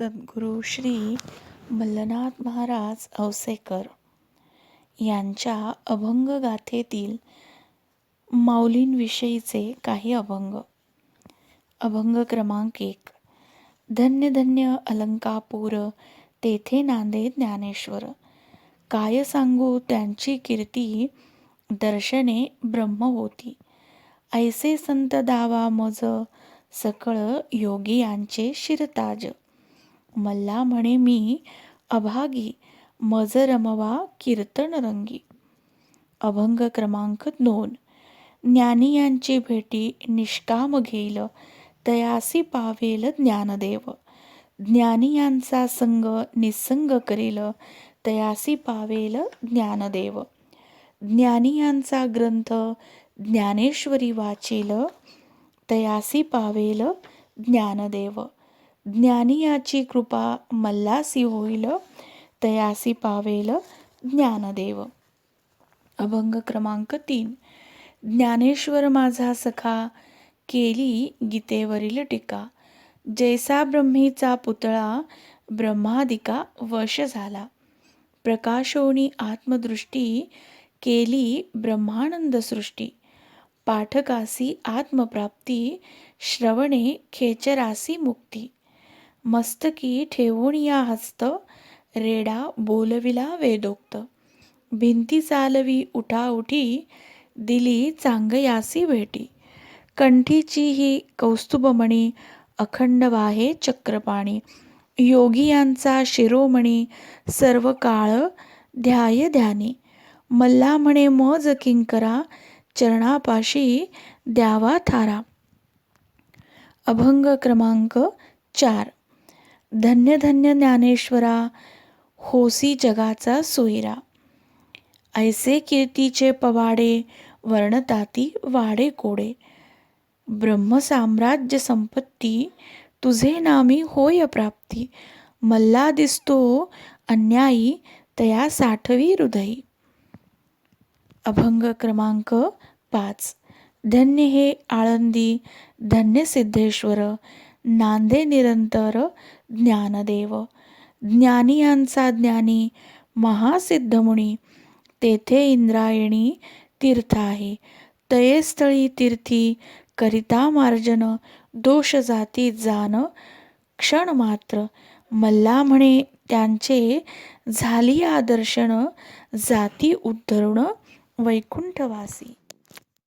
सद्गुरू श्री मल्लनाथ महाराज औसेकर यांच्या अभंग गाथेतील माऊलींविषयीचे काही अभंग. अभंग क्रमांक एक. धन्य धन्य अलंकापूर तेथे नांदे ज्ञानेश्वर. काय सांगू त्यांची कीर्ती दर्शने ब्रह्म होती. ऐसे संत दावा मज सकळ योगी यांचे शिरताज. मल्ला म्हणे मी अभागी मज रमवा कीर्तन रंगी अभंग क्रमांक दोन. ज्ञानी यांची भेटी निष्काम घेईल तयासी पावेल ज्ञानदेव. ज्ञानी यांचा संग निसंग करील तयासी पावेल ज्ञानदेव. ज्ञानी यांचा ग्रंथ ज्ञानेश्वरी वाचील तयासी पावेल ज्ञानदेव. ज्ञानी याची कृपा मल्लासी होईल तयासी पावेल ज्ञानदेव. अभंग क्रमांक तीन. ज्ञानेश्वर माझा सखा केली गीतेवरील टीका. जैसा ब्रह्मीचा पुतळा ब्रह्मादिका वश झाला. प्रकाशोनी आत्मदृष्टी केली ब्रह्मानंद सृष्टी. पाठकासी आत्मप्राप्ती श्रवणे खेचरासी मुक्ती. मस्तकी ठेवून या हस्त रेडा बोलविला वेदोक्त. भिंती चालवी उठाउठी दिली चांगयासी भेटी. कंठीची ही कौस्तुभमणी अखंड वाहे चक्रपाणी. योगी यांचा शिरोमणी सर्व काळ ध्याय ध्यानी. मल्ला म्हणे मज किंकरा चरणापाशी द्यावा थारा. अभंग क्रमांक चार. धन्य धन्य ज्ञानेश्वरा होसी जगाचा सोयरा. ऐसे कीर्तीचे पवाडे वर्णताती वाडे कोडे. ब्रह्मसाम्राज्य संपत्ती तुझे नामी होय प्राप्ती मल्ला दिसतो अन्यायी तया साठवी हृदयी. अभंग क्रमांक पाच. धन्य हे आळंदी धन्य सिद्धेश्वर नांदे निरंतर ज्ञानदेव. ज्ञानी यांचा ज्ञानी महासिद्धमुनी तेथे इंद्रायणी तीर्थ आहे. तयस्थळी तीर्थी करिता मार्जन दोष जाती जान क्षण मात्र. मल्ला म्हणे त्यांचे झाली आदर्शन जाती उद्धरुण वैकुंठवासी.